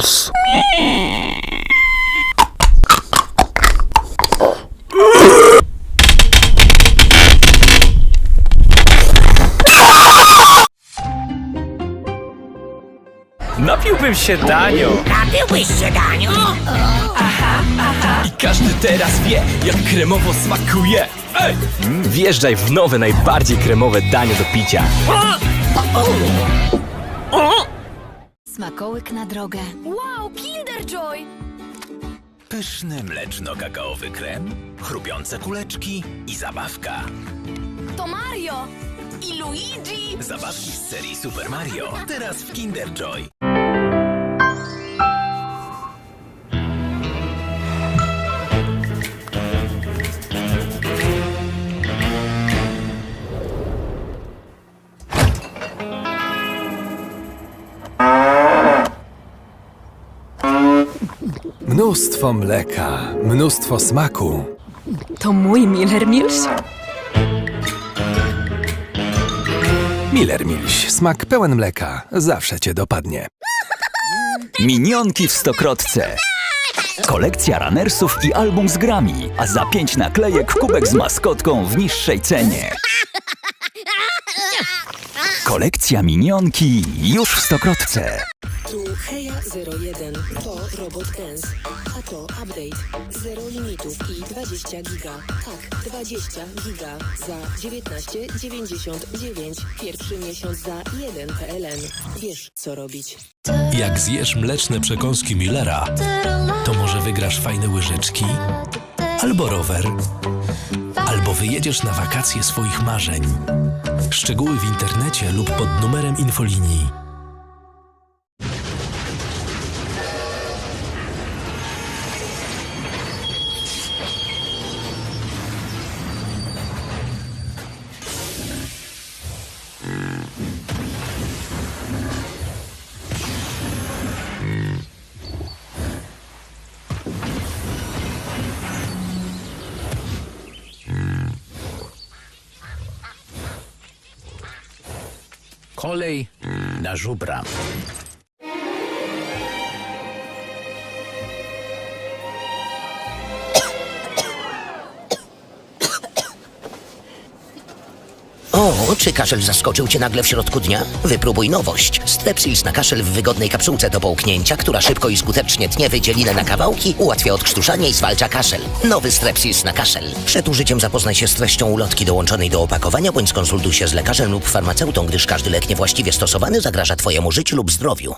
Pickles. Napiłbym się Danio. Napiłbyś się, Daniu? I każdy teraz wie, jak kremowo smakuje. Ej! Wjeżdżaj w nowe, najbardziej kremowe danie do picia. Smakołyk na drogę. Wow, Kinder Joy! Pyszny mleczno-kakaowy krem, chrupiące kuleczki i zabawka. To Mario! I Luigi! Zabawki z serii Super Mario, teraz w Kinder Joy. Mnóstwo mleka, mnóstwo smaku. To mój Miller Mills? Miller Milś, smak pełen mleka, zawsze cię dopadnie. Minionki w stokrotce. Kolekcja runnersów i album z grami, a za pięć naklejek kubek z maskotką w niższej cenie. Kolekcja Minionki już w stokrotce. Heja 01, to Robot Dance, a to Update. Zero limitów i 20 giga. Tak, 20 giga za 19,99. Pierwszy miesiąc za 1 PLN. Wiesz co robić. Jak zjesz mleczne przekąski Millera, to może wygrasz fajne łyżeczki, albo rower, albo wyjedziesz na wakacje swoich marzeń. Szczegóły w internecie lub pod numerem infolinii. Kolej na żubra. Czy kaszel zaskoczył cię nagle w środku dnia? Wypróbuj nowość. Strepsils na kaszel w wygodnej kapsułce do połknięcia, która szybko i skutecznie tnie wydzielinę na kawałki, ułatwia odkrztuszanie i zwalcza kaszel. Nowy Strepsils na kaszel. Przed użyciem zapoznaj się z treścią ulotki dołączonej do opakowania, bądź skonsultuj się z lekarzem lub farmaceutą, gdyż każdy lek niewłaściwie stosowany zagraża twojemu życiu lub zdrowiu.